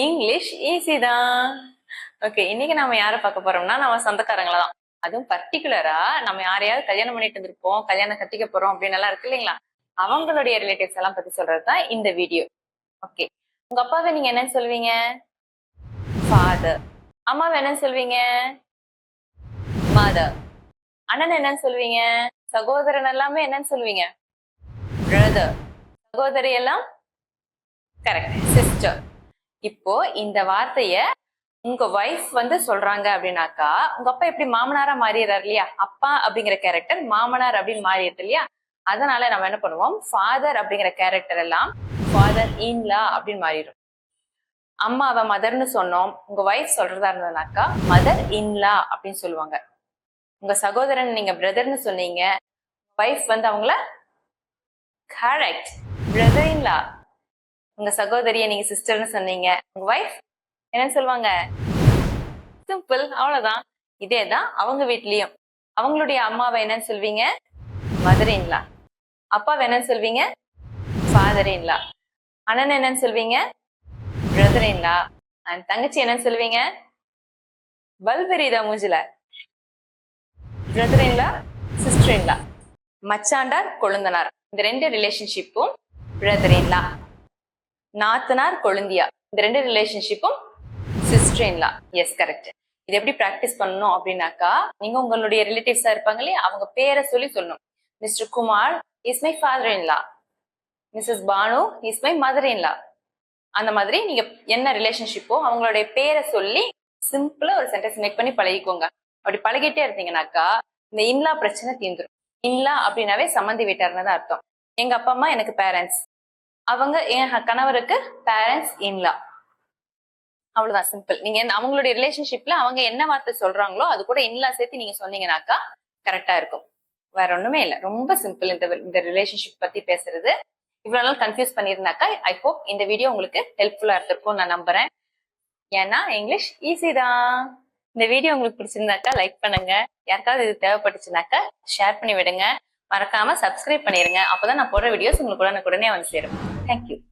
English easy தான். Okay இன்னைக்கு நம்ம யாரை பார்க்க போறோம்னா நம்ம சொந்தக்காரங்கள தான். அதுவும் பர்டிகுலரா நம்ம யாரையாவது கல்யாணம் பண்ணிட்டு இருந்திருப்போம் கல்யாணம் கட்டிக்க போறோம் அப்படின்னு எல்லாம் இருக்கு இல்லைங்களா? அவங்களுடைய ரிலேட்டிவ்ஸ் எல்லாம் பத்தி சொல்றது தான் இந்த வீடியோ ஓகே உங்க அப்பாவை நீங்க என்னன்னு சொல்வீங்க ஃபாதர் அம்மாவை என்னன்னு சொல்லுவீங்க? மதர் அண்ணன் என்னன்னு சொல்லுவீங்க? சகோதரன் எல்லாமே என்னன்னு சொல்லுவீங்க? பிரதர் சகோதரி எல்லாம் கரெக்ட் சிஸ்டர் இப்போ இந்த வார்த்தைய உங்க ஒய்ஃப் வந்து சொல்றாங்க அப்படின்னாக்கா உங்க அப்பா எப்படி மாமனாரா மாறிடுறாரு இல்லையா? அப்பா அப்படிங்கிற கேரக்டர் மாமனார் அப்படின்னு மாறிடுது இல்லையா? அதனால நம்ம என்ன பண்ணுவோம்? ஃபாதர் அப்படிங்கிற கேரக்டர் எல்லாம் ஃபாதர் இன்லா அப்படின்னு மாறிடும். அம்மாவை மதர்னு சொன்னோம். உங்க ஒய்ஃப் சொல்றதா இருந்ததுனாக்கா மதர் இன்லா அப்படின்னு சொல்லுவாங்க. உங்க சகோதரன் நீங்க பிரதர்னு சொன்னீங்க. வைஃப் வந்து அவங்கள கரெக்ட் பிரதர் இன்லா உங்க சகோதரிய நீங்க சிஸ்டர்னு சொன்னீங்க. உங்க ஒய்ஃப் என்னன்னு சொல்லுவாங்க? சிம்பிள் அவ்வளவுதான். இதே தான் அவங்க வீட்லயும். அவங்களுடைய அம்மாவை என்னன்னு சொல்வீங்க? மதுரைங்களா அப்பாவை என்னன்னு சொல்வீங்க? ஃபாதரின்லா அண்ணன் என்னன்னு சொல்வீங்க? பிரதரின்லா அண்ட் தங்கச்சி என்னன்னு சொல்லுவீங்க பல்பெரியதா மூஞ்சில. Brother in law sister in law மச்சாண்டார் கொழுந்தனார். இந்த ரெண்டு ரிலேஷன்ஷிப்பும் பிரதரின்லா நாத்தனார் கொழுந்தியா. இந்த ரெண்டு ரிலேஷன்ஷிப்பும் சிஸ்டர்ன்லா எஸ் கரெக்ட் இது எப்படி ப்ராக்டிஸ் பண்ணணும் அப்படின்னாக்கா நீங்க உங்களுடைய ரிலேட்டிவ்ஸா இருப்பாங்க இல்லையா? அவங்க பேரை சொல்லி சொல்லணும். Mister Kumar is my father in law Mrs Banu is my mother in law அந்த மாதிரி நீங்க என்ன ரிலேஷன்ஷிப்போ அவங்களுடைய பேரை சொல்லி சிம்பிளா ஒரு சென்டென்ஸ் மேக் பண்ணி பழகிக்கோங்க. அப்படி பழகிட்டே இருந்தீங்கன்னாக்கா இந்த இன்லா பிரச்சனை தீந்துரும் இன்லா அப்படின்னாவே சம்மந்தி வீட்டார்னு தான் அர்த்தம். எங்க அப்பா அம்மா எனக்கு பேரண்ட்ஸ் அவங்க என் கணவருக்கு பேரண்ட்ஸ் இன்லா அவ்வளவுதான் சிம்பிள் நீங்க அவங்களுடைய ரிலேஷன்ஷிப்ல அவங்க என்ன வார்த்தை சொல்றாங்களோ அது கூட இன்லா சேர்த்து நீங்க சொன்னீங்கன்னாக்கா கரெக்டா இருக்கும். வேற ஒண்ணுமே இல்லை. ரொம்ப சிம்பிள் இந்த இந்த ரிலேஷன்ஷிப் பத்தி பேசுறது. இவ்வளவு நாள் கன்ஃபியூஸ் பண்ணியிருந்தாக்கா ஐ ஹோப் இந்த வீடியோ உங்களுக்கு ஹெல்ப்ஃபுல்லா இருந்திருக்கும் நான் நம்புறேன். ஏன்னா இங்கிலீஷ் ஈஸி தான். இந்த வீடியோ உங்களுக்கு பிடிச்சிருந்தாக்கா லைக் பண்ணுங்க. யாருக்காவது இது தேவைப்பட்டுச்சுனாக்கா ஷேர் பண்ணி விடுங்க. மறக்காம சப்ஸ்கிரைப் பண்ணிருங்க. அப்பதான் நான் போடுற வீடியோஸ் உங்களுக்கு உடனுக்குடனே வந்து சேரும். Thank you.